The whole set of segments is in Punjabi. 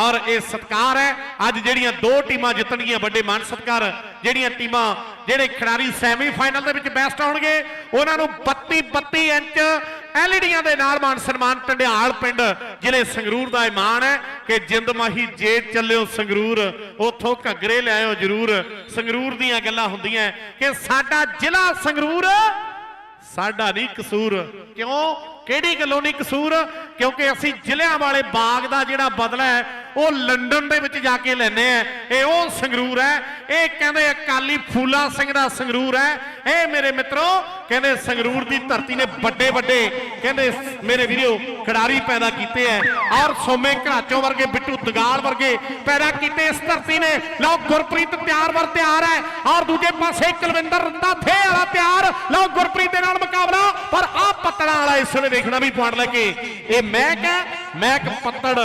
ਔਰ ਇਹ ਸਤਕਾਰ ਹੈ। ਅੱਜ ਜਿਹੜੀਆਂ ਦੋ ਟੀਮਾਂ ਜਿੱਤਣਗੀਆਂ, ਵੱਡੇ ਮਾਨ ਸਤਕਾਰ, ਜਿਹੜੀਆਂ ਟੀਮਾਂ ਜਿਹੜੇ ਖਿਡਾਰੀ ਸੈਮੀਫਾਈਨਲ ਦੇ ਵਿੱਚ ਬੈਸਟ ਆਉਣਗੇ, ਉਹਨਾਂ ਨੂੰ 32 32 ਇੰਚ ਐਲਈਡੀਆਂ ਦੇ ਨਾਲ ਮਾਨ ਸਨਮਾਨ ਟੰਡਿਆਲ ਪਿੰਡ ਜ਼ਿਲ੍ਹੇ ਸੰਗਰੂਰ ਦਾ ਇਹ ਮਾਣ ਹੈ ਕਿ ਜਿੰਦ ਮਾਹੀ ਜੇ ਚੱਲਿਓ ਸੰਗਰੂਰ, ਉਥੋਂ ਘੱਗਰੇ ਲਿਆਇਓ ਜਰੂਰ। ਸੰਗਰੂਰ ਦੀਆਂ ਗੱਲਾਂ ਹੁੰਦੀਆਂ ਕਿ ਸਾਡਾ ਜ਼ਿਲ੍ਹਾ ਸੰਗਰੂਰ, ਸਾਡਾ ਨਹੀਂ ਕਸੂਰ। ਕਿਉਂ? ਕਿਹੜੀ ਗੱਲੋਂ ਨਹੀਂ ਕਸੂਰ? ਕਿਉਂਕਿ ਅਸੀਂ ਜ਼ਿਲ੍ਹਿਆਂ ਵਾਲੇ ਬਾਗ ਦਾ ਜਿਹੜਾ ਬਦਲਾ ਹੈ ਉਹ ਲੰਡਨ ਦੇ ਵਿੱਚ ਜਾ ਕੇ ਲੈਨੇ ਆ। ਇਹ ਉਹ ਸੰਗਰੂਰ ਹੈ। ਇਹ ਕਹਿੰਦੇ ਅਕਾਲੀ ਫੂਲਾ ਸਿੰਘ ਦਾ ਸੰਗਰੂਰ ਹੈ। ਇਹ ਮੇਰੇ ਮਿੱਤਰੋ, ਕਹਿੰਦੇ ਸੰਗਰੂਰ ਦੀ ਧਰਤੀ ਨੇ ਵੱਡੇ ਵੱਡੇ, ਕਹਿੰਦੇ ਮੇਰੇ ਵੀਰੋ, ਖਿਡਾਰੀ ਪੈਦਾ ਕੀਤੇ ਐ ਔਰ ਸੋਮੇ ਘਰਾਚੋਂ ਵਰਗੇ, ਬਿੱਟੂ ਦਗਾਲ ਵਰਗੇ ਪੈਦਾ ਕੀਤੇ ਇਸ ਧਰਤੀ ਨੇ। ਲਓ, ਗੁਰਪ੍ਰੀਤ ਤਿਆਰ ਵਰ ਤਿਆਰ ਹੈ। ਔਰ ਦੂਜੇ ਪਾਸੇ ਕੁਲਵਿੰਦਰ ਰੰਦਾ ਥੇ ਵਾਲਾ ਤਿਆਰ। ਲਓ, ਗੁਰਪ੍ਰੀਤ ਦੇ ਨਾਲ ਮੁਕਾਬਲਾ। ਪਰ ਆ ਪੱਤੜਾ ਵਾਲਾ ਇਸ ਵੇਲੇ ਦੇਖਣਾ ਵੀ ਪੁਆਇੰਟ ਲੈ ਕੇ। ਇਹ ਮਹਿਕ ਹੈ। ਮਹਿਕ ਪੱਤੜ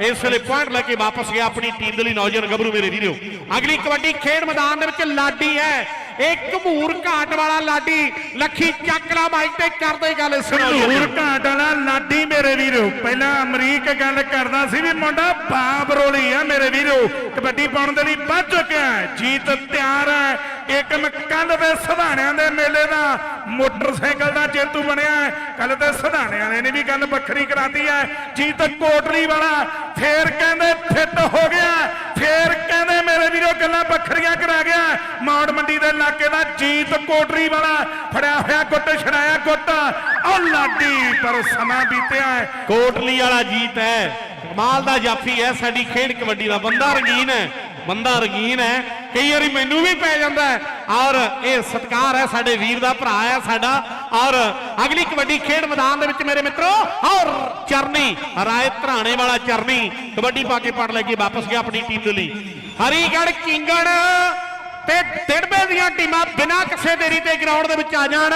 ਇਸ ਵੇਲੇ ਪੁਆਇੰਟ ਲੈ ਕੇ ਵਾਪਸ ਗਿਆ ਆਪਣੀ ਟੀਮ ਦੇ ਲਈ। ਨੌਜਵਾਨ ਗੱਭਰੂ ਮੇਰੇ ਵੀਰੋ, ਅਗਲੀ ਕਬੱਡੀ ਖੇਡ ਮੈਦਾਨ ਦੇ ਵਿੱਚ ਲਾਡੀ ਹੈ। ਇਹ ਘਮੂਰ ਘਾਟ ਵਾਲਾ ਲਾਡੀ, ਲੱਖੀ ਚੱਕਲਾ ਮਾਈਕ ਤੇ ਕਰਦੇ ਗੱਲ ਸੁਣੋ। ਹੂਰ ਘਾਟ ਵਾਲਾ ਲਾਡੀ ਮੇਰੇ ਵੀਰੋ, ਪਹਿਲਾਂ ਅਮਰੀਕ ਗੱਲ ਕਰਦਾ ਸੀ ਵੀ ਮੁੰਡਾ ਬਾਬ ਰੋਲੀ ਆ ਮੇਰੇ ਵੀਰੋ। ਕਬੱਡੀ ਪਾਉਣ ਦੇ ਲਈ ਵੱਧ ਚੁੱਕਿਆ ਜੀਤ ਤਿਆਰ ਹੈ। ਇੱਕ ਕੱਲ ਦੇ ਸਧਾਣਿਆਂ ਦੇ ਮੇਲੇ ਦਾ ਮੋਟਰਸਾਈਕਲ ਦਾ ਜੇਤੂ ਬਣਿਆ ਕੱਲ ਤੇ ਸਧਾਣਿਆਂ ਨੇ ਨੇ ਵੀ ਗੱਲ ਵੱਖਰੀ ਕਰਾਤੀ ਹੈ। ਜੀਤ ਕੋਟਲੀ ਵਾਲਾ ਫੇਰ ਕਹਿੰਦੇ ਫਿੱਟ ਹੋ ਗਿਆ ਫੇਰ ਕਹਿੰਦੇ ਮੇਰੇ ਵੀਰੋ ਗੱਲਾਂ ਵੱਖਰੀਆਂ ਕਰਾ ਗਿਆ ਮੌੜ ਮੰਡੀ ਦੇ ਇਲਾਕੇ ਦਾ ਜੀਤ ਕੋਟਲੀ ਵਾਲਾ ਫੜਿਆ ਹੋਇਆ ਗੁੱਟ ਛੜਾਇਆ ਗੁੱਟ। ਉਹ ਲਾਡੀ ਪਰ ਸਮਾਂ ਬੀਤਿਆ ਹੈ। ਕੋਟਲੀ ਵਾਲਾ ਜੀਤ ਹੈ। ਕਮਾਲ ਦਾ ਜਾਫੀ ਹੈ। ਸਾਡੀ ਖੇਡ ਕਬੱਡੀ ਦਾ ਬੰਦਾ ਰੰਗੀਨ ਹੈ। ਬੰਦਾ ਰੰਗੀਨ ਹੈ, ਕਈ ਵਾਰੀ ਮੈਨੂੰ ਵੀ ਪੈ ਜਾਂਦਾ ਔਰ ਇਹ ਸਤਕਾਰ ਹੈ ਸਾਡੇ ਵੀਰ ਦਾ, ਭਰਾ ਹੈ ਸਾਡਾ। ਔਰ ਅਗਲੀ ਕਬੱਡੀ ਖੇਡ ਮੈਦਾਨ ਦੇ ਵਿੱਚ ਮੇਰੇ ਮਿੱਤਰੋ, ਔਰ ਚਰਨੀ, ਰਾਏ ਧਰਾਣੇ ਵਾਲਾ ਚਰਨੀ, ਕਬੱਡੀ ਪਾ ਕੇ ਪੜ ਲੈ ਕੇ ਵਾਪਸ ਗਿਆ ਆਪਣੀ ਟੀਮ ਦੇ ਲਈ। ਹਰੀਗੜ੍ਹ ਕਿੰਗੜ ਤੇ ਦਿੜਬੇ ਦੀਆਂ ਟੀਮਾਂ ਬਿਨਾਂ ਕਿਸੇ ਦੇਰੀ ਤੇ ਗਰਾਊਂਡ ਦੇ ਵਿੱਚ ਆ ਜਾਣ।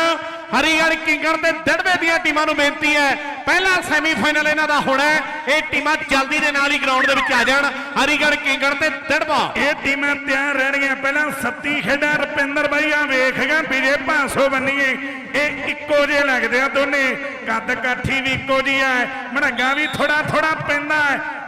ਹਰੀਗੜ੍ਹ ਕਿੰਗੜ ਤੇ ਦਿੜਬੇ ਦੀਆਂ ਟੀਮਾਂ ਨੂੰ ਬੇਨਤੀ ਹੈ, ਪਹਿਲਾ ਸੈਮੀਫਾਈਨਲ ਇਹਨਾਂ ਦਾ ਹੋਣਾ ਇਹ ਟੀਮਾਂ ਜਲਦੀ ਦੇ ਨਾਲ ਹੀ ਗਰਾਊਂਡ ਦੇ ਵਿੱਚ ਆ ਜਾਣ। ਹਰੀਗੜ੍ਹ ਕਿੰਗੜ ਤੇ ਦਿੜਬਾ ਇਹ ਟੀਮਾਂ ਤਿਆਰ ਰਹਿਣਗੀਆਂ, ਪਹਿਲਾਂ ਸੱਤੀ ਖੇਡਾਂ, ਰੁਪਿੰਦਰ ਬਾਈ ਆ ਵੇਖ ਗਿਆ ਵੀਰੇ ਭਾਂਸੋ ਬੰਨੀਏ, ਇਹ ਇੱਕੋ ਜਿਹੇ ਲੱਗਦੇ ਆ ਦੋਨੇ। ਕੱਦ ਕਾਠੀ ਵੀ ਇੱਕੋ ਜਿਹੀ ਹੈ, ਮੜੰਗਾ ਵੀ ਥੋੜਾ ਥੋੜਾ ਪੈਂਦਾ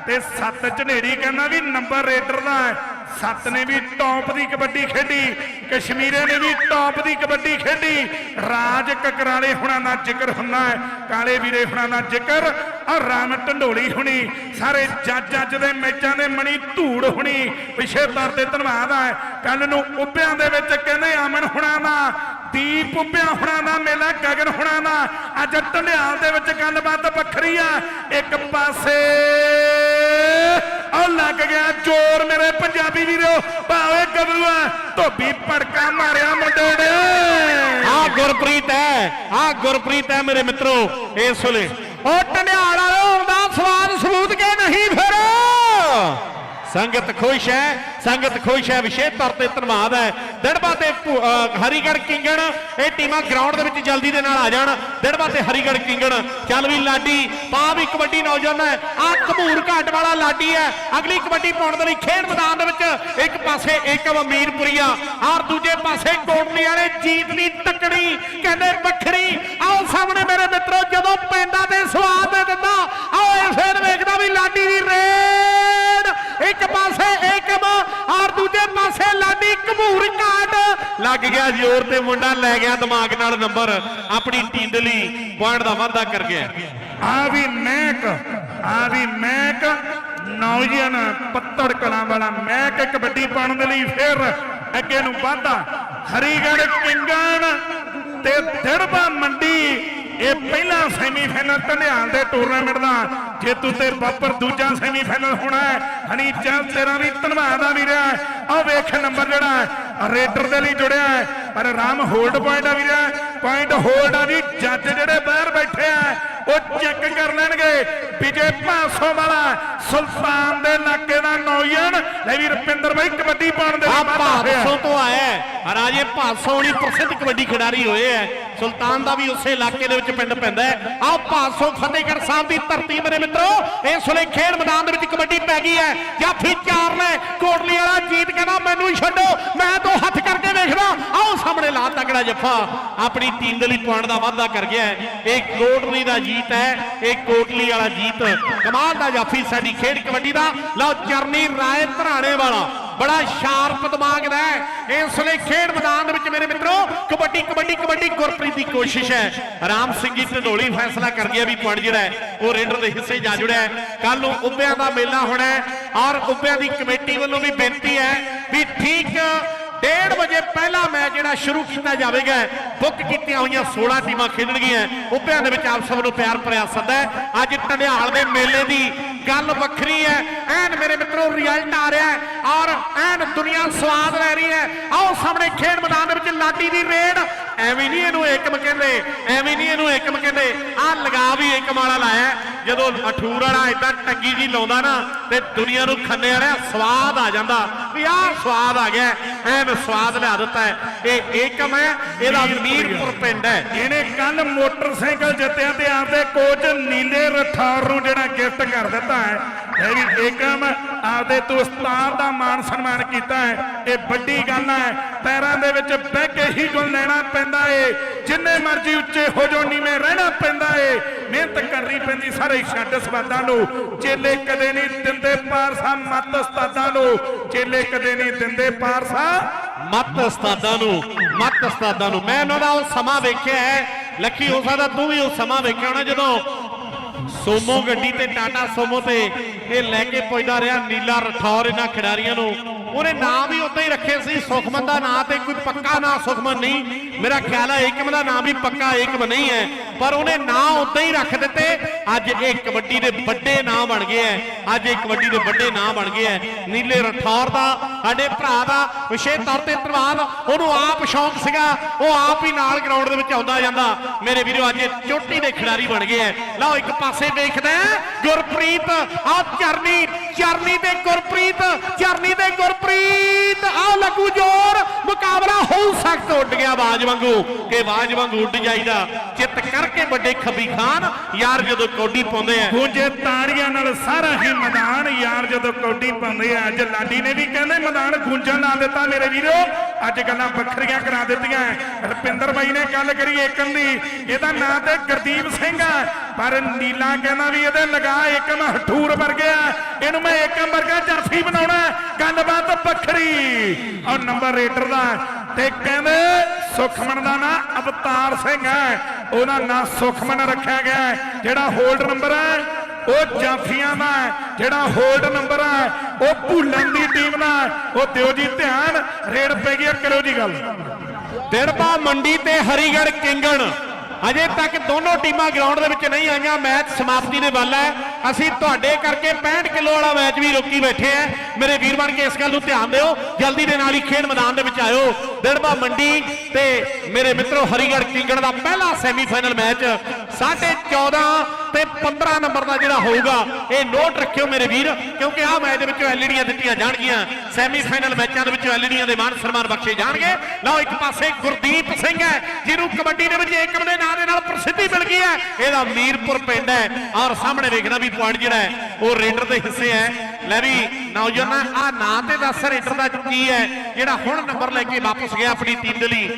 ਤੇ ਸੱਤ ਝਨੇੜੀ ਕਹਿੰਦਾ ਵੀ ਨੰਬਰ ਰੇਡਰ ਦਾ ਹੈ। ਸੱਤ ਨੇ ਵੀ ਟੌਪ ਦੀ ਕਬੱਡੀ ਖੇਡੀ, ਕਸ਼ਮੀਰੇ ਨੇ ਵੀ ਟੌਪ ਦੀ ਕਬੱਡੀ ਖੇਡੀ। ਰਾਜ ਕਕਰਾਲੇ ਹੁਣਾਂ ਦਾ ਜ਼ਿਕਰ ਹੁੰਦਾ ਹੈ, ਕਾਲੇ ਵੀਰੇ ਹੁਣਾਂ ਦਾ ਜ਼ਿਕਰ ਔਰ ਰਾਮ ਢੰਡੋਲੀ ਹੁਣੀ, ਸਾਰੇ ਜੱਜ ਜੱਜ ਦੇ ਮੈਚਾਂ ਦੇ ਮਣੀ ਧੂੜ ਹੁਣੀ, ਪਿਛੇ ਤੌਰ ਤੇ ਧੰਨਵਾਦ ਹੈ ਕੱਲ ਨੂੰ ਉੱਭਿਆਂ ਦੇ ਵਿੱਚ ਕਹਿੰਦੇ ਆਮਨ ਹੁਣਾਂ ਦਾ, ਦੀਪ ਉੱਭਿਆਂ ਹੁਣਾਂ ਦਾ, ਮੇਲਾ ਗਗਨ ਹੁਣਾਂ ਦਾ। ਅੱਜ ਢੰਡਿਆਲ ਦੇ ਵਿੱਚ ਗੱਲਬਾਤ ਵੱਖਰੀ ਆ, ਇੱਕ ਪਾਸੇ ਉਹ ਲੱਗ ਗਿਆ ਜ਼ੋਰ ਮੇਰੇ ਪੰਜਾਬੀ ਵੀਰੋ ਭਾਵੇਂ ਗੱਭਰੂਆ ਧੋਬੀ ਪੜਕਾ ਮਾਰਿਆ ਮੁੰਡੇ ਨੇ। ਆ ਗੁਰਪ੍ਰੀਤ ਹੈ ਆ ਗੁਰਪ੍ਰੀਤ ਹੈ ਮੇਰੇ ਮਿੱਤਰੋ ਇਸ ਵੇਲੇ। ਉਹ ਟੰਡਿਆਲ ਵਾਲੋ ਦਾ ਸਵਾਦ ਸਬੂਤ ਕੇ ਨਹੀਂ ਫਿਰ ਸੰਗਤ ਖੁਸ਼ ਹੈ, ਸੰਗਤ ਖੁਸ਼ ਹੈ ਵਿਸ਼ੇਸ਼ ਤੌਰ ਤੇ ਧੰਨਵਾਦ ਹੈ। ਦੜਬਾ ਤੇ ਭੂ- ਕਿੰਗਣ, ਇਹ ਟੀਮਾਂ ਗਰਾਊਂਡ ਦੇ ਵਿੱਚ ਜਲਦੀ ਦੇ ਨਾਲ ਆ ਜਾਣ। ਦੜਬਾ ਤੇ ਹਰੀਗੜ੍ਹ ਕਿੰਗਣ। ਚੱਲ ਵੀ ਲਾਡੀ ਪਾ ਵੀ ਕਬੱਡੀ ਨੌਜਵਾਨ ਹੈ। ਆ ਘਮੂਰ ਘਾਟ ਵਾਲਾ ਲਾਡੀ ਹੈ। ਅਗਲੀ ਕਬੱਡੀ ਪਾਉਣ ਦੇ ਲਈ ਖੇਡ ਮੈਦਾਨ ਦੇ ਵਿੱਚ ਇੱਕ ਪਾਸੇ ਏਕਮ ਅਮੀਰਪੁਰੀਆ ਔਰ ਦੂਜੇ ਪਾਸੇ ਕੋਟਲੀ ਵਾਲੇ ਜੀਤ ਦੀ ਤਕੜੀ, ਕਹਿੰਦੇ ਵੱਖਰੀ, ਆਓ ਸਾਹਮਣੇ ਮੇਰੇ ਮਿੱਤਰ। ਲੱਗ ਗਿਆ ਜ਼ੋਰ ਤੇ ਮੁੰਡਾ ਲੈ ਗਿਆ ਦਿਮਾਗ ਨਾਲ ਨੰਬਰ। ਆਪਣੀ ਟੀਮ ਪੁਆਇੰਟ ਦਾ ਵਾਅਦਾ ਕਰ ਗਿਆ। ਆ ਵੀ ਮਹਿਕ, ਆ ਵੀ ਮਹਿਕ, ਨੌਜਵਾਨ ਪੱਤੜ ਕਲਾਂ ਵਾਲਾ ਮਹਿਕ ਕਬੱਡੀ ਪਾਉਣ ਦੇ ਲਈ ਫਿਰ ਅੱਗੇ ਨੂੰ ਵਾਧਾ ਹਰੀਗੜ੍ਹ ਕਿੰਗਣ ਤੇ ਦਿੜਬਾ ਮੰਡੀ, ਇਹ ਪਹਿਲਾ ਸੈਮੀਫਾਈਨਲ ਢੰਡਿਆਲ ਦੇ ਟੂਰਨਾਮੈਂਟ ਦਾ। ਜੇਤੂ ਤੇ ਬੱਪਰ ਦੂਜਾ ਸੈਮੀਫਾਈਨਲ ਹੋਣਾ ਹੈ। ਹਣੀ ਚੱਲ ਤੇਰਾ ਵੀ ਧੰਨਵਾਦ ਆ ਵੀਰਾ। ਆ ਵੇਖ ਨੰਬਰ ਜਿਹੜਾ ਰੇਡਰ ਦੇ ਲਈ ਜੁੜਿਆ ਹੈ ਪਰ ਰਾਮ ਹੋਲਡ ਪੁਆਇੰਟ ਆ ਵੀਰਾ ਪੁਆਇੰਟ ਹੋਲਡ ਆ ਜੀ ਜੱਜ ਜਿਹੜੇ ਬਾਹਰ ਬੈਠੇ ਆ ਉਹ ਚੈੱਕ ਕਰ ਲੈਣਗੇ। ਵਿਜੇ ਭਾਸੋ ਵਾਲਾ ਸੁਲਤਾਨ ਦੇ ਇਲਾਕੇ ਦਾ ਨੌਜਵਾਨ। ਲੈ ਵੀ ਰੁਪਿੰਦਰ ਬਾਈ ਕਬੱਡੀ ਪਾਉਣ ਦੇ ਆ ਲਈ। ਭਾਦਸੋਂ ਤੋਂ ਆਇਆ ਹੈ। ਰਾਜੇ ਭਾਦਸੋਂ ਵਾਲੀ ਪ੍ਰਸਿੱਧ ਕਬੱਡੀ ਖਿਡਾਰੀ ਹੋਏ ਹੈ। ਸੁਲਤਾਨ ਦਾ ਵੀ ਉਸੇ ਇਲਾਕੇ ਦੇ ਵਿੱਚ ਪਿੰਡ ਪੈਂਦਾ ਹੈ। ਆਹ ਭਾਦਸੋਂ ਫਤਿਹਗੜ੍ਹ ਸਾਹਿਬ ਦੀ ਧਰਤੀ ਮੇਰੇ ਮਿੱਤਰੋ, ਇਸ ਵੇਲੇ ਖੇਡ ਮੈਦਾਨ ਦੇ ਵਿੱਚ ਕਬੱਡੀ ਪੈ ਗਈ ਹੈ। ਜਾਫੀ ਚਾਰ ਨੇ ਕੋਟਲੀ ਵਾਲਾ ਜੀਤ ਕਹਿੰਦਾ, ਮੈਨੂੰ ਛੱਡੋ, ਮੈਂ ਦੋ ਹੱਥ ਕਰਕੇ ਵੇਖਦਾ ਆਓ ਸਾਹਮਣੇ ਲਾ ਤਕੜਾ ਜੱਫਾ। ਆਪਣੀ ਟੀਮ ਦੇ ਲਈ ਪੁਆਇੰਟ ਦਾ ਵਾਅਦਾ ਕਰ ਗਿਆ ਇਹ ਕੋਟਲੀ ਦਾ ਜੀਤ ਹੈ, ਇਹ ਕੋਟਲੀ ਵਾਲਾ ਜੀਤ। ਕਮਾਲ ਦਾ ਜਾਫੀ, ਸਾਡੀ ਖੇਡ ਕਬੱਡੀ ਦਾ। ਲਓ, ਚਰਨੀ ਰਾਏ ਧਰਾਣੇ ਵਾਲਾ। ਬੜਾ ਸ਼ਾਰਪ ਦਿਮਾਗ ਦਾ ਹੈ। ਇਸ ਵੇਲੇ ਖੇਡ ਮੈਦਾਨ ਦੇ ਵਿੱਚ ਮੇਰੇ ਮਿੱਤਰੋ, ਕਬੱਡੀ ਕਬੱਡੀ ਕਬੱਡੀ ਗੁਰਪ੍ਰੀਤ ਦੀ ਕੋਸ਼ਿਸ਼ ਹੈ। ਰਾਮ ਸਿੰਘ ਜੀ ਢਡੋਲੀ ਫੈਸਲਾ ਕਰ ਗਿਆ ਵੀ ਪੁਆਇੰਟ ਜਿਹੜਾ ਉਹ ਰੇਡਰ ਦੇ ਹਿੱਸੇ ਜਾ ਜੁੜਿਆ ਕੱਲ ਨੂੰ ਉੱਬਿਆਂ ਦਾ ਮੇਲਾ ਹੋਣਾ ਔਰ ਉੱਬਿਆਂ ਦੀ ਕਮੇਟੀ ਵੱਲੋਂ ਵੀ ਬੇਨਤੀ ਹੈ ਵੀ ਠੀਕ 1:30 ਵਜੇ ਪਹਿਲਾ ਮੈਚ ਜਿਹੜਾ ਸ਼ੁਰੂ ਕੀਤਾ ਜਾਵੇਗਾ, ਬੁੱਕ ਕੀਤੀਆਂ ਹੋਈਆਂ 16 ਟੀਮਾਂ ਖੇਡਣਗੀਆਂ। ਉੱਭਿਆਂ ਦੇ ਵਿੱਚ ਆਪ ਸਭ ਨੂੰ ਪਿਆਰ ਭਰਿਆ ਸੱਦਾ ਹੈ। ਅੱਜ ਟੰਡਿਆਲ ਦੇ ਮੇਲੇ ਦੀ ਗੱਲ ਵੱਖਰੀ ਹੈ। ਐਨ ਮੇਰੇ ਮਿੱਤਰੋ, ਰਿਜ਼ਲਟ ਆ ਰਿਹਾ ਹੈ। ਐਨ ਦੁਨੀਆ ਸਵਾਦ ਲੈ ਰਹੀ ਹੈ। ਆਓ ਸਾਹਮਣੇ ਖੇਡ ਮੈਦਾਨ ਦੇ ਵਿੱਚ ਲਾਡੀ ਦੀ ਰੇਡ। ਐਵੇਂ ਨਹੀਂ ਇਹਨੂੰ ਏਕਮ ਕਹਿੰਦੇ, ਐਵੇਂ ਨਹੀਂ ਇਹਨੂੰ ਏਕਮ ਕਹਿੰਦੇ। ਆਹ ਲਗਾ ਵੀ ਏਕਮ ਵਾਲਾ ਲਾਇਆ ਜਦੋਂ ਅਠੂਰ ਵਾਲਾ ਇਦਾਂ ਟੰਗੀ ਜੀ ਲਾਉਂਦਾ ਨਾ, ਤੇ ਦੁਨੀਆ ਨੂੰ ਖੰਨੇ ਵਾਲਾ ਸਵਾਦ ਆ ਜਾਂਦਾ। ਵੀ ਆਹ ਸਵਾਦ ਆ ਗਿਆ। ਐਨ ਸਵਾਦ ਲਿਆ ਦਿੱਤਾ ਹੈ। ਇਹ ਏਕਮ ਹੈ ਇਹਦਾ ਮੀਰਪੁਰ ਪਿੰਡ ਹੈ। ਇਹਨੇ ਕੱਲ ਮੋਟਰਸਾਈਕਲ ਜਿੱਤਿਆ ਤੇ ਆਪਦੇ ਕੋਚ ਨੀਲੇ ਰਠੌਰ ਨੂੰ ਜਿਹੜਾ ਗਿਫਟ ਕਰ ਦਿੱਤਾ ਹੈ। ਇਹ ਵੀ ਏਕਮ ਆਪਦੇ ਤੋਂ ਉਸਤਾਦ ਦਾ ਮਾਨ ਸਨਮਾਨ ਕੀਤਾ ਹੈ। ਇਹ ਵੱਡੀ ਗੱਲ ਹੈ। ਪੈਰਾਂ ਦੇ ਵਿੱਚ ਬਹਿ ਕੇ ਹੀ ਗੁਣ ਲੈਣਾ ਪੈਂਦਾ ਏ। ਜਿੰਨੇ ਮਰਜ਼ੀ ਉੱਚੇ ਹੋ ਜੋ ਨੀਵੇਂ ਰਹਿਣਾ ਪੈਂਦਾ ਏ। ਮਿਹਨਤ ਕਰਨੀ ਪੈਂਦੀ ਸਾਰੇ ਛੱਡ ਸਵਾਦਾਂ ਨੂੰ। ਚੇਲੇ ਕਦੇ ਨਹੀਂ ਦਿੰਦੇ ਪਾਰਸਾ ਮੱਤ ਉਸਤਾਦਾਂ ਨੂੰ। ਚੇਲੇ ਕਦੇ ਨਹੀਂ ਦਿੰਦੇ ਪਾਰਸਾ। ਮੱਤ ਉਸਤਾਦਾਂ ਨੂੰ, ਮੱਤ ਉਸਤਾਦਾਂ ਨੂੰ। ਮੈਂ ਉਹਨਾਂ ਦਾ ਉਹ ਸਮਾਂ ਵੇਖਿਆ ਹੈ। ਲੱਕੀ ਹੋ ਸਕਦਾ ਤੂੰ ਵੀ ਉਹ ਸਮਾਂ ਵੇਖਿਆ ਹੋਣਾ ਜਦੋਂ ਸੋਮੋ ਗੱਡੀ ਤੇ ਟਾਟਾ ਸੋਮੋ ਤੇ ਇਹ ਲੈ ਕੇ ਪੁੱਜਦਾ ਰਿਹਾ ਨੀਲਾ ਰਠੌਰ ਇਹਨਾਂ ਖਿਡਾਰੀਆਂ ਨੂੰ। ਉਹਨੇ ਨਾਂ ਵੀ ਉਦਾਂ ਹੀ ਰੱਖੇ ਸੀ, ਸੁਖਮਨ ਦਾ ਨਾਂ ਤੇ ਕੋਈ ਪੱਕਾ ਨਾਂ ਸੁਖਮਨ ਨਹੀਂ। ਮੇਰਾ ਖਿਆਲ ਹੈ ਏਕਮ ਦਾ ਨਾਂ ਵੀ ਪੱਕਾ, ਏਕਮ ਨਹੀਂ ਹੈ। ਪਰ ਉਹਨੇ ਨਾਂ ਉਦਾਂ ਹੀ ਰੱਖ ਦਿੱਤੇ। ਅੱਜ ਇਹ ਕਬੱਡੀ ਦੇ ਵੱਡੇ ਨਾਂ ਬਣ ਗਏ ਹੈ। ਅੱਜ ਇਹ ਕਬੱਡੀ ਦੇ ਵੱਡੇ ਨਾਂ ਬਣ ਗਏ ਹੈ। ਨੀਲੇ ਰਠੌਰ ਦਾ, ਸਾਡੇ ਭਰਾ ਦਾ ਵਿਸ਼ੇਸ਼ ਤੌਰ ਤੇ ਧੰਨਵਾਦ। ਉਹਨੂੰ ਆਪ ਸ਼ੌਂਕ ਸੀਗਾ। ਉਹ ਆਪ ਹੀ ਨਾਲ ਗਰਾਊਂਡ ਦੇ ਵਿੱਚ ਆਉਂਦਾ ਜਾਂਦਾ। ਮੇਰੇ ਵੀਰੋ, ਅੱਜ ਇਹ ਚੋਟੀ ਦੇ ਖਿਡਾਰੀ ਬਣ ਗਏ ਐ ਲਓ, ਇੱਕ ਪਾਸੇ ਦੇਖਦਾ ਗੁਰਪ੍ਰੀਤ ਆ ਚਰਨੀ ਚਰਨੀ ਤੇ ਗੁਰਪ੍ਰੀਤ, ਚਰਨੀ ਤੇ ਗੁਰਪ੍ਰੀਤ ਆ ਲੱਗੂ ਜੋਰ। ਮੁਕਾਬਲਾ ਹੋ ਸਖਤ ਉੱਡ ਗਿਆ ਬਾਜ ਵਾਂਗੂ, ਕਿ ਬਾਜ ਵਾਂਗੂ ਉੱਡ ਜਾਈਦਾ। ਚਿੱਤ ਕਰਕੇ ਵੱਡੇ ਖੱਬੀ ਖਾਨ, ਯਾਰ ਜਦੋਂ ਕੌਡੀ ਪਾਉਂਦੇ ਆ। ਗੂੰਜੇ ਤਾੜੀਆਂ ਨਾਲ ਸਾਰਾ ਹੀ ਮੈਦਾਨ ਯਾਰ ਜਦੋਂ ਕੌਡੀ ਪਾਉਂਦੇ ਆ। ਅੱਜ ਲਾਡੀ ਨੇ ਵੀ ਕਹਿੰਦੇ ਮੈਦਾਨ ਗੂੰਜਣ ਲਾ ਦਿੱਤਾ ਮੇਰੇ ਵੀਰੋ। ਅੱਜ ਗੱਲਾਂ ਵੱਖਰੀਆਂ ਕਰਾ ਦਿੱਤੀਆਂ। ਰਪਿੰਦਰ ਬਾਈ ਨੇ ਗੱਲ ਕਰੀ ਏਕਮ ਦੀ। ਇਹਦਾ ਨਾਂ ਤੇ ਗੁਰਦੀਪ ਸਿੰਘ ਆ। ਪਰ ਨੀਲਾ ਕਹਿੰਦਾ ਵੀ ਇਹਦੇ ਲਗਾ ਏਕਮ ਹਠੂਰ ਵਰਗਿਆ। ਇਹਨੂੰ ਮੈਂ ਏਕਮ ਵਰਗਾ ਜਾਫੀ ਬਣਾਉਣਾ ਗੱਲਬਾਤ ਵੱਖਰੀ। ਔਰ ਨੰਬਰ ਰੇਟਰ ਦਾ ਤੇ ਕਹਿੰਦੇ ਸੁਖਮਨ ਦਾ ਨਾਂ ਅਵਤਾਰ ਸਿੰਘ ਹੈ। ਉਹਦਾ ਨਾਂ ਸੁਖਮਨ ਰੱਖਿਆ ਗਿਆ ਜਿਹੜਾ ਹੋਲਡ ਨੰਬਰ ਹੈ, ਉਹ ਜਾਫੀਆਂ ਦਾ ਜਿਹੜਾ ਹੋਲਡ ਨੰਬਰ ਹੈ, ਉਹ ਭੁੱਲਣ ਦੀ ਟੀਮ ਦਾ ਉਹ ਦਿਓ ਜੀ ਧਿਆਨ ਰੇਡ ਪੈ ਗਿਆ ਕਰੋ ਜੀ ਗੱਲ। ਦਿੜਬਾ ਮੰਡੀ ਤੇ ਹਰੀਗੜ੍ਹ ਕਿੰਗਣ। ਅਜੇ ਤੱਕ ਦੋਨੋਂ ਟੀਮਾਂ ਗਰਾਊਂਡ ਦੇ ਵਿੱਚ ਨਹੀਂ ਆਈਆਂ ਮੈਚ ਸਮਾਪਤੀ ਦੇ ਵੱਲ ਹੈ। ਅਸੀਂ ਤੁਹਾਡੇ ਕਰਕੇ 65 ਕਿਲੋ ਵਾਲਾ ਮੈਚ ਵੀ ਰੋਕੀ ਬੈਠੇ ਆ। ਮੇਰੇ ਵੀਰ ਬਣ ਕੇ ਇਸ ਗੱਲ ਨੂੰ ਧਿਆਨ ਦਿਓ। ਜਲਦੀ ਦੇ ਨਾਲ ਹੀ ਖੇਡ ਮੈਦਾਨ ਦੇ ਵਿੱਚ ਆਇਓ। ਦਿੜਬਾ ਮੰਡੀ ਤੇ ਮੇਰੇ ਮਿੱਤਰੋ ਹਰੀਗੜ੍ਹ ਕਿੰਗਣ ਦਾ ਪਹਿਲਾ ਸੈਮੀਫਾਈਨਲ ਮੈਚ 14.5 ਤੇ 15 ਨੰਬਰ ਦਾ ਜਿਹੜਾ ਹੋਊਗਾ, ਇਹ ਨੋਟ ਰੱਖਿਓ ਮੇਰੇ ਵੀਰ, ਕਿਉਂਕਿ ਆਹ ਮੈਚ ਦੇ ਵਿੱਚੋਂ ਐਲਈਡੀਆਂ ਦਿੱਤੀਆਂ ਜਾਣਗੀਆਂ। ਸੈਮੀਫਾਈਨਲ ਮੈਚਾਂ ਦੇ ਵਿੱਚੋਂ ਐਲਈਡੀਆਂ ਦੇ ਮਾਨ ਸਨਮਾਨ ਬਖਸ਼ੇ ਜਾਣਗੇ। ਲਓ ਇੱਕ ਪਾਸੇ ਗੁਰਦੀਪ ਸਿੰਘ ਹੈ, ਜਿਹਨੂੰ ਕਬੱਡੀ ਦੇ ਵਿੱਚ ਏਕਮ ਦੇ ਨਾਂ ਦੇ ਨਾਲ ਪ੍ਰਸਿੱਧੀ ਮਿਲ ਗਈ ਹੈ। ਇਹਦਾ ਮੀਰਪੁਰ ਪਿੰਡ ਹੈ ਔਰ ਸਾਹਮਣੇ ਵੇਖਦਾ ਵੀ ਪੁਆਇੰਟ ਜਿਹੜਾ ਹੈ, ਉਹ ਰੇਡਰ ਦੇ ਹਿੱਸੇ ਹੈ। ਲੈ ਵੀ ਨੌਜਵਾਨ, ਆ ਨਾਂ ਤੇ ਦੱਸ ਰੇਡਰ ਦਾ ਕੀ ਹੈ, ਜਿਹੜਾ ਹੁਣ ਨੰਬਰ ਲੈ ਕੇ ਵਾਪਸ ਗਿਆ ਆਪਣੀ ਟੀਮ ਦੇ ਲਈ।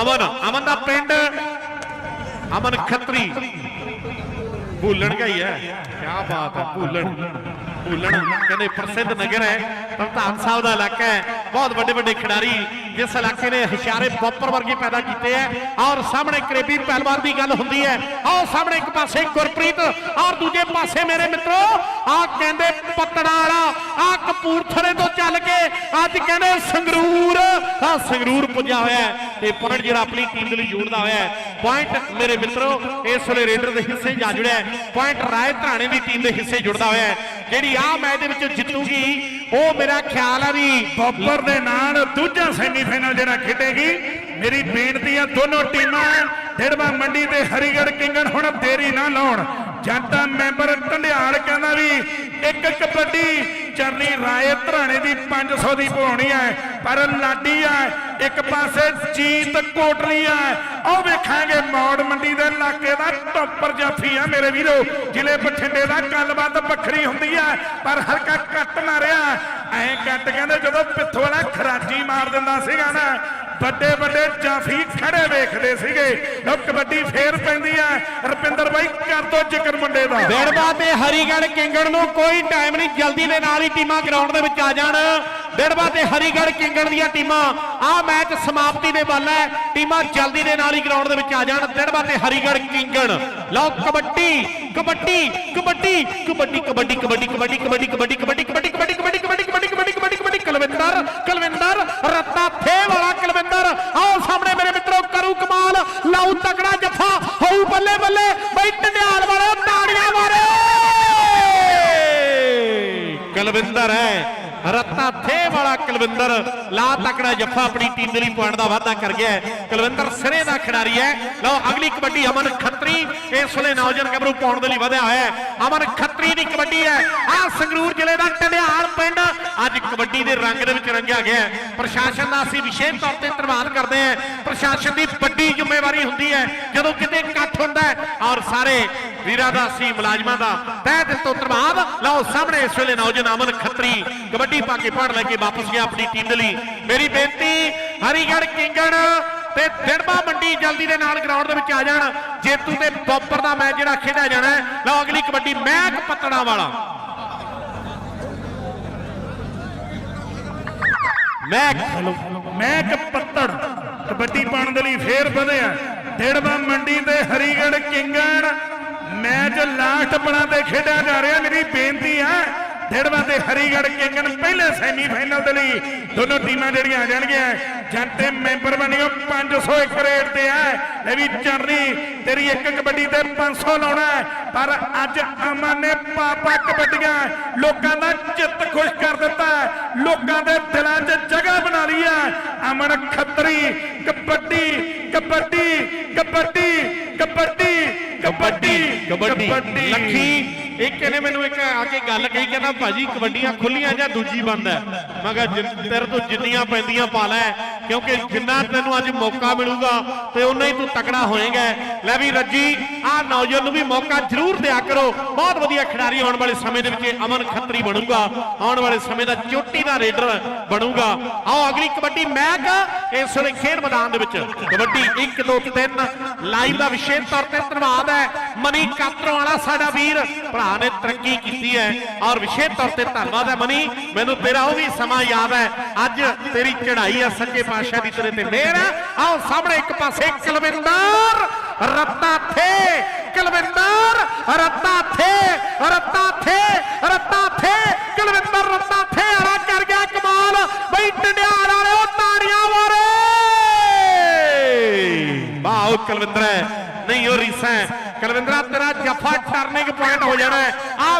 ਅਮਨ ਅਮਨ ਦਾ ਪਿੰਡ, ਅਮਨ ਖੱਤਰੀ। ਭੁੱਲਣ ਗਿਆ ਹੀ। ਹੈ ਕੀ ਬਾਤ ਹੈ, ਭੁੱਲਣ। ਭੁੱਲਣ, ਕਹਿੰਦੇ ਪ੍ਰਸਿੱਧ ਨਗਰ ਹੈ, ਪ੍ਰਧਾਨ ਸਾਹਿਬ ਦਾ ਇਲਾਕਾ ਹੈ। ਬਹੁਤ ਵੱਡੇ ਵੱਡੇ ਖਿਡਾਰੀ ਜਿਸ ਇਲਾਕੇ ਨੇ ਹਸ਼ਿਆਰੇ ਪੋਪਰ ਵਰਗੇ ਪੈਦਾ ਕੀਤੇ ਹੈ ਔਰ ਸਾਹਮਣੇ ਕਰੇਬੀ ਪਹਿਲਵਾਨ ਦੀ ਗੱਲ ਹੁੰਦੀ ਹੈ। ਆਓ ਸਾਹਮਣੇ ਇੱਕ ਪਾਸੇ ਗੁਰਪ੍ਰੀਤ, ਔਰ ਦੂਜੇ ਪਾਸੇ ਮੇਰੇ ਮਿੱਤਰੋ ਆ ਕਹਿੰਦੇ ਪਤੜਾ ਵਾਲਾ ਆ ਕਪੂਰਥਲੇ ਤੋਂ ਚੱਲ ਕੇ ਅੱਜ ਕਹਿੰਦੇ ਸੰਗਰੂਰ ਆ ਸੰਗਰੂਰ ਪੁੱਜਿਆ ਹੋਇਆ ਤੇ ਪੁਆਇੰਟ ਜਿਹੜਾ ਆਪਣੀ ਟੀਮ ਦੇ ਲਈ ਜੋੜਦਾ ਹੋਇਆ ਪੁਆਇੰਟ ਮੇਰੇ ਮਿੱਤਰੋ, ਇਸ ਵੇਲੇ ਰੇਡਰ ਦੇ ਹਿੱਸੇ ਜਾ ਜੁੜਿਆ ਪੁਆਇੰਟ ਰਾਏ ਧਰਾਣੇ ਦੀ ਟੀਮ ਦੇ ਹਿੱਸੇ ਜੁੜਦਾ ਹੋਇਆ ਜਿਹੜੀ ਆ ਮੈਚ ਦੇ ਵਿੱਚ ਜਿੱਤੂਗੀ, ਉਹ ਮੇਰਾ ਖਿਆਲ ਆ ਵੀ ਪੌਪਰ ਦੇ ਨਾਲ ਦੂਜਾ ਸੈਮੀਫਾਈਨਲ ਜਿਹੜਾ ਖੇਡੇਗੀ, ਮੇਰੀ ਬੇਨਤੀ ਆ, ਦੋਨੋਂ ਟੀਮਾਂ ਡੇੜਵਾ ਮੰਡੀ ਤੇ ਹਰੀਗੜ੍ਹ ਕਿੰਗਣ ਹੁਣ ਦੇਰੀ ਨਾ ਲਾਉਣ। ਜਨਤਾ ਮੈਂਬਰ ਢੰਡਿਆਲ ਕਹਿੰਦਾ ਵੀ ਇੱਕ ਕਬੱਡੀ ਚਰਨੀ ਰਾਏ ਧਰਾਣੇ ਦੀ 500 ਦੀ ਪਵਾਉਣੀ ਹੈ ਪਰ ਲਾਡੀ ਹੈ ਇੱਕ ਪਾਸੇ ਜੀਤ ਕੋਟਲੀ ਹੈ ਉਹ ਵੇਖਾਂਗੇ ਮੌੜ ਮੰਡੀ ਦੇ ਇਲਾਕੇ ਦਾ ਟੋਪਰ ਜਾਫੀ ਆ ਮੇਰੇ ਵੀਰੋ, ਜ਼ਿਲ੍ਹੇ ਬਠਿੰਡੇ ਦਾ, ਗੱਲਬਾਤ ਵੱਖਰੀ ਹੁੰਦੀ ਹੈ ਪਰ ਹਲਕਾ ਕੱਟ ਰਿਹਾ ਐਂ ਕੱਟ ਕਹਿੰਦੇ ਜਦੋਂ ਪਿੱਥੋਂ ਵਾਲਾ ਖਰਾਜੀ ਮਾਰ ਦਿੰਦਾ ਸੀਗਾ ਨਾ, ਵੱਡੇ ਵੱਡੇ ਜਾਫੀ ਖੜੇ ਵੇਖਦੇ ਸੀਗੇ। ਲੋ ਕਬੱਡੀ ਫੇਰ ਪੈਂਦੀ ਆ। ਰੁਪਿੰਦਰ ਬਾਈ ਕਰ ਦੋ ਜ਼ਿਕਰ ਮੁੰਡੇ ਦਾ। ਦਿੜਬਾ ਤੇ ਹਰੀਗੜ੍ਹ ਕਿੰਗਣ ਨੂੰ ਕੋਈ ਟਾਈਮ ਨਹੀਂ, ਜਲਦੀ ਦੇ ਨਾਲ ਹੀ ਟੀਮਾਂ ਗਰਾਊਂਡ ਦੇ ਵਿੱਚ ਆ ਜਾਣ। ਦਿੜਬਾ ਤੇ ਹਰੀਗੜ੍ਹ ਕਿੰਗਣ ਦੀਆਂ ਟੀਮਾਂ। ਆਹ ਮੈਚ ਸਮਾਪਤੀ ਦੇ ਵੱਲ ਹੈ। ਟੀਮਾਂ ਜਲਦੀ ਦੇ ਨਾਲ ਹੀ ਗਰਾਊਂਡ ਦੇ ਵਿੱਚ ਆ ਜਾਣ। ਦਿੜਬਾ ਤੇ ਹਰੀਗੜ੍ਹ ਕਿੰਗਣ। ਲਓ ਕਬੱਡੀ ਕਬੱਡੀ ਕਬੱਡੀ ਕਬੱਡੀ ਕਬੱਡੀ ਕਬੱਡੀ ਕਬੱਡੀ ਕਬੱਡੀ ਕਬੱਡੀ ਕਬੱਡੀ ਕਬੱਡੀ ਕਬੱਡੀ ਕਬੱਡੀ ਕਬੱਡੀ ਕਬੱਡੀ ਕਬੱਡੀ ਕਬੱਡੀ ਕਬੱਡੀ ਕਲਵਿੰਦਰ ਕਲਵਿੰਦਰ ਰੱਤਾ ਫੇ ਵਾਲਾ ਕਲਵਿੰਦਰ ਆਓ ਸਾਹਮਣੇ ਮੇਰੇ ਮਿੱਤਰੋ ਕਰੂ ਕਮਾਲ ਲਾਉ ਤਕੜਾ ਜੱਫਾ ਹੋਊ ਬੱਲੇ ਬੱਲੇ ਬਈ ਟੰਡਿਆਲ ਵਾਲੇ ਤਾੜੀਆਂ ਮਾਰੇ ਕੁਲਵਿੰਦਰ ਹੈ ਰੱਤਾ ਥੇ ਵਾਲਾ ਕੁਲਵਿੰਦਰ। ਲਾ ਤਕੜਾ ਜੱਫਾ ਆਪਣੀ ਟੀਮ ਦੇ ਲਈ ਪੁਆਇੰਟ ਦਾ ਵਾਅਦਾ ਕਰ ਗਿਆ ਹੈ। ਸਿਰੇ ਦਾ ਖਿਡਾਰੀ ਹੈ। ਲਓ, ਅਗਲੀ ਕਬੱਡੀ ਅਮਨ ਖੱਤਰੀ ਇਸ ਵੇਲੇ ਨੌਜਵਾਨ ਗੱਭਰੂ ਪਾਉਣ ਦੇ ਲਈ ਵਧਿਆ ਹੋਇਆ ਹੈ। ਅਮਨ ਖੱਤਰੀ ਦੀ ਕਬੱਡੀ ਹੈ। ਆ ਸੰਗਰੂਰ ਜ਼ਿਲ੍ਹੇ ਦਾ ਟੰਡਿਆਲ ਪਿੰਡ। ਅੱਜ ਕਬੱਡੀ ਦੇ ਰੰਗ ਦੇ ਵਿੱਚ ਰੰਗਿਆ ਗਿਆ ਪ੍ਰਸ਼ਾਸਨ ਦਾ ਅਸੀਂ ਵਿਸ਼ੇਸ਼ ਤੌਰ ਤੇ ਧੰਨਵਾਦ ਕਰਦੇ ਹਾਂ। ਪ੍ਰਸ਼ਾਸਨ ਦੀ ਵੱਡੀ ਜ਼ਿੰਮੇਵਾਰੀ ਹੁੰਦੀ ਹੈ। ਜਦੋਂ ਕਿਤੇ ਇਕੱਠ ਹੁੰਦਾ ਹੈ ਔਰ ਸਾਰੇ ਵੀਰਾਂ ਦਾ ਸੀ ਮੁਲਾਜ਼ਮਾਂ ਦਾ ਤਹਿ ਦਿਲ ਤੋਂ ਧੰਨਵਾਦ। ਲਓ, ਸਾਹਮਣੇ ਇਸ ਵੇਲੇ ਨੌਜਵਾਨ ਅਮਨ ਖੱਤਰੀ। ਕਬੱਡੀ ਪਾ ਕੇ ਪੜ ਲੈ ਕੇ ਵਾਪਸ ਗਿਆ ਆਪਣੀ ਟੀਮ ਦੇ ਲਈ। ਮੇਰੀ ਬੇਨਤੀ, ਹਰੀਗੜ੍ਹ ਕਿੰਗਣ ਤੇ ਦਿੜਬਾ ਮੰਡੀ ਜਲਦੀ ਦੇ ਨਾਲ ਗਰਾਊਂਡ ਦੇ ਵਿੱਚ ਆ ਜਾਣ। ਜੇਤੂ ਤੇ ਬੱਬਰ ਦਾ ਮੈਚ ਜਿਹੜਾ ਖੇਡਿਆ ਜਾਣਾ ਹੈ। ਲਓ ਅਗਲੀ ਕਬੱਡੀ, ਮੈਕ ਪੱਤਣਾ ਵਾਲਾ। ਮੈਕ ਮੈਂ ਇੱਕ ਪੱਤੜ ਕਬੱਡੀ ਪਾਉਣ ਦੇ ਲਈ ਫੇਰ ਵਧਿਆ ਡੇੜਵਾ ਮੰਡੀ ਤੇ ਹਰੀਗੜ ਕਿੰਗਣ ਮੈਚ ਲਾਸਟ ਬਣਾ ਤੇ ਖੇਡਿਆ ਜਾ ਰਿਹਾ। ਮੇਰੀ ਬੇਨਤੀ ਹੈ ਡੇੜਵਾ ਤੇ ਹਰੀਗੜ੍ਹ ਕਿੰਗਣ ਪਹਿਲੇ ਸੈਮੀਫਾਈਨਲ ਦੇ ਲਈ। ਦੋਨੋਂ ਟੀਮਾਂ ਜਿਹੜੀਆਂ ਆ ਜਾਣਗੀਆਂ ਜੰਟੇ ਮੈਂਬਰ ਬਣਿਓ 501 ਰੇਟ ਤੇ ਹੈ ਲੈ ਵੀ ਚਰਨੀ ਤੇਰੀ ਇੱਕ ਕਬੱਡੀ ਤੇ 500 ਲਾਉਣਾ। ਪਰ ਅੱਜ ਅਮਨ ਨੇ ਪਾਪਾ ਕਬੱਡੀਆਂ ਲੋਕਾਂ ਦਾ ਚਿੱਤ ਖੁਸ਼ ਕਰ ਦਿੱਤਾ। ਲੋਕਾਂ ਦੇ ਦਿਲਾਂ 'ਚ ਜਗ੍ਹਾ ਬਣਾ ਲਈ ਹੈ ਅਮਨ ਖੱਤਰੀ ਕਬੱਡੀ ਕਬੱਡੀ ਕਬੱਡੀ ਕਬੱਡੀ ਕਬੱਡੀ। ਕਬੱਡੀ। ਲੱਖੀ ਇੱਕ ਇਹਨੇ ਮੈਨੂੰ ਇੱਕ ਆ ਕੇ ਗੱਲ ਕਹੀ, ਕਹਿੰਦਾ ਭਾਜੀ ਕਬੱਡੀਆਂ ਖੁੱਲੀਆਂ ਜਾਂ ਦੂਜੀ ਬੰਦ ਹੈ? ਮੈਂ ਕਿਹਾ ਜਿੰਨ- ਤੇਰੇ ਤੋਂ ਜਿੰਨੀਆਂ ਪੈਂਦੀਆਂ ਪਾ ਲੈ, ਕਿਉਂਕਿ ਜਿੰਨਾ ਤੈਨੂੰ ਅੱਜ ਮੌਕਾ ਮਿਲੂਗਾ ਤੇ ਉਨਾ ਹੀ ਤੂੰ ਤਕੜਾ ਹੋਏਗਾ। ਲੈ ਵੀ ਰੱਜੀ, ਆਹ ਨੌਜਵਾਨ ਨੂੰ ਵੀ ਮੌਕਾ ਜ਼ਰੂਰ ਦਿਆ ਕਰੋ। ਬਹੁਤ ਵਧੀਆ ਖਿਡਾਰੀ ਆਉਣ ਵਾਲੇ ਸਮੇਂ ਦੇ ਵਿੱਚ ਇਹ ਅਮਨ ਖੱਤਰੀ ਬਣੂਗਾ। ਆਉਣ ਵਾਲੇ ਸਮੇਂ ਦਾ ਚੋਟੀ ਦਾ ਰੇਡਰ ਬਣੂਗਾ। ਆਓ ਅਗਲੀ ਕਬੱਡੀ ਮੈਚ ਇਸ ਵੇਲੇ ਖੇਡ ਮੈਦਾਨ ਦੇ ਵਿੱਚ। ਕਬੱਡੀ 1 2 3 ਲਾਈਵ ਦਾ ਵਿਸ਼ੇਸ਼ ਤੌਰ ਤੇ ਧੰਨਵਾਦ ਹੈ। ਮਨੀ ਕਾਤਰੋਂ ਵਾਲਾ ਸਾਡਾ ਵੀਰ। ਭਰਾ ਨੇ ਤਰੱਕੀ ਕੀਤੀ ਹੈ। ਔਰ ਵਿਸ਼ੇਸ਼ ਤੌਰ ਤੇ ਧੰਨਵਾਦ ਹੈ ਮਨੀ। ਮੈਨੂੰ ਤੇਰਾ ਉਹ ਵੀ ਸਮਾਂ ਯਾਦ ਹੈ। ਅੱਜ ਤੇਰੀ ਚੜ੍ਹਾਈ ਹੈ ਸੱਚੇ ਪਾਤਸ਼ਾਹ ਦੀ ਤੇਰੇ ਤੇ ਮਿਹਰ ਹੈ ਆਓ ਸਾਹਮਣੇ ਇੱਕ ਪਾਸੇ, ਕੁਲਵਿੰਦਰ, ਰੱਤਾ ਥੇ, ਕੁਲਵਿੰਦਰ, ਰੱਤਾ ਥੇ ਰੱਤਾ ਥੇ ਰੱਤਾ ਥੇ, ਕੁਲਵਿੰਦਰ, ਰੱਤਾ ਥੇ ਵਾਲਾ ਕਰ ਗਿਆ ਕਮਾਲ। ਬਈ ਟੰਡਿਆਲ ਵਾਲੇ ਉਹ ਤਾੜੀਆਂ ਮਾਰੇ। ਵਾਹ ਕੁਲਵਿੰਦਰ ਹੈ। ਨਹੀਂ, ਉਹ ਰੀਸਾ ਹੈ। ਕੁਲਵਿੰਦਰਾ, ਤੇਰਾ ਜੱਫਾ ਟਰਨਿੰਗ ਪੁਆਇੰਟ ਹੋ ਜਾਣਾ ਹੈ।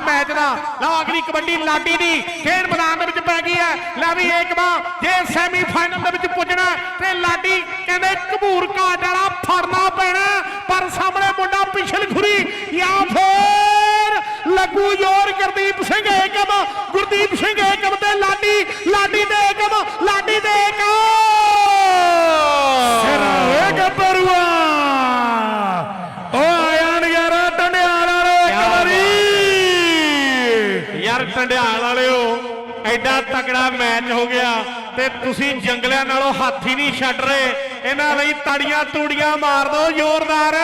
ਮੈਚ ਦਾ ਲਓ ਅਗਲੀ ਕਬੱਡੀ ਲਾਡੀ ਦੀ ਖੇਡ ਮੈਦਾਨ ਦੇ ਵਿੱਚ ਪੈ ਗਈ ਹੈ। ਲੈ ਵੀ ਏਕਮਾ ਜੇ ਸੈਮੀ ਦੇ ਵਿੱਚ ਪੁੱਜਣਾ ਤੇ ਲਾਡੀ ਕਹਿੰਦੇ ਘਬੂਰ ਕਾਟ ਵਾਲਾ ਫੜਨਾ ਪੈਣਾ ਪਰ ਸਾਹਮਣੇ ਮੁੰਡਾ ਪਿਛਲ ਖੁਰੀ, ਜਾਂ ਫੇਰ ਲੱਗੂ ਜੋਰ ਗੁਰਦੀਪ ਸਿੰਘ ਏਕਮ, ਗੁਰਦੀਪ ਸਿੰਘ ਏਕਮ ਤੇ ਲਾਡੀ ਲਾਡੀ ਤੇ ਏਕਮ ਲਾਡੀ ਦੇ ਏਕਮ ਓਏ ਗੱਭਰੂਆ ਓ ਆਇਆਨ ਯਾਰ ਟੰਡਿਆਲ ਵਾਲੇ ਇੱਕ ਕਿਆ ਵਾਰੀ ਯਾਰ ਟੰਡਿਆਲ ਵਾਲਿਓ ਐਡਾ ਮੈਚ ਹੋ ਗਿਆ ਤੇ ਤੁਸੀਂ ਜੰਗਲਿਆਂ ਨਾਲੋਂ ਹੱਥ ਹੀ ਨਹੀਂ ਛੱਡ ਰਹੇ। ਇਹਨਾਂ ਲਈ ਤੜੀਆਂ ਤੂੜੀਆਂ ਮਾਰ ਦਿਓ ਜ਼ੋਰਦਾਰ।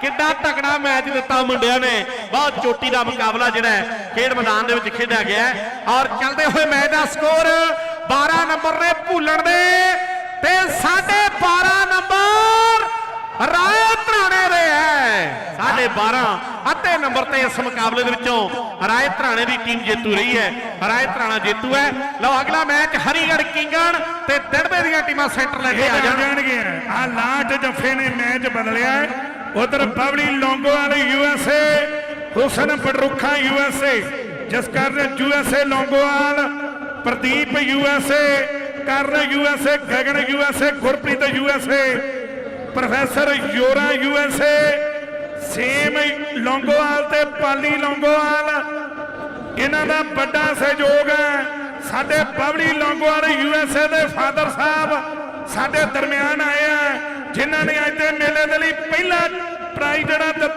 ਕਿੱਡਾ ਤਕੜਾ ਮੈਚ ਦਿੱਤਾ ਮੁੰਡਿਆਂ ਨੇ। ਬਹੁਤ ਚੋਟੀ ਦਾ ਮੁਕਾਬਲਾ ਜਿਹੜਾ ਹੈ, ਖੇਡ ਮੈਦਾਨ ਦੇ ਵਿੱਚ ਖੇਡਿਆ ਗਿਆ ਔਰ ਚੱਲਦੇ ਹੋਏ ਮੈਚ ਦਾ ਸਕੋਰ 12 ਨੰਬਰ ਨੇ ਭੁੱਲਣ ਦੇ ਤੇ 12.5 ਨੰਬਰ ਰਾਏ ਧਰਾਣੇ ਦੇ ਹੈ ਸਾਢੇ 12 ਅੱਧੇ ਨੰਬਰ ਤੇ ਇਸ ਮੁਕਾਬਲੇ ਦੇ ਵਿੱਚੋਂ ਰਾਏ ਧਰਾਣੇ ਦੀ ਟੀਮ ਜੇਤੂ ਰਹੀ ਹੈ ਰਾਏ ਧਰਾਣਾ ਜੇਤੂ ਹੈ ਲਓ ਅਗਲਾ ਮੈਚ ਹਰੀਗੜ੍ਹ ਕਿੰਗਣ ਤੇ ਦਿੜਬੇ ਦੀਆਂ ਟੀਮਾਂ ਸੈਂਟਰ ਲੈ ਕੇ ਆ ਆ ਜਾਣ ਜਾਣਗੇ ਆ ਲਾਟ ਜੱਫੇ ਨੇ ਮੈਚ ਬਦਲਿਆ ਉਧਰ Babli Longowal USA Husan Padrukha USA Jaskaran USA Longowal. Pradeep USA Karan USA Gagan USA Gurpreet USA professor Yora USA Sem Longowal ਤੇ ਪਾਲੀ ਲੌਂਗੋਵਾਲ। ਇਹਨਾਂ ਦਾ ਵੱਡਾ ਸਹਿਯੋਗ ਹੈ। ਸਾਡੇ ਬਬਲੀ ਲੌਂਗੋਵਾਲ ਯੂਐਸਏ ਦੇ ਫਾਦਰ ਸਾਹਿਬ ਸਾਡੇ ਦਰਮਿਆਨ ਆਏ ਆ ਜਿਨ੍ਹਾਂ ਨੇ ਅੱਜ ਦੇ ਮੇਲੇ ਦੇ ਲਈ ਪਹਿਲਾ ਪ੍ਰਾਈਜ਼ ਜਿਹੜਾ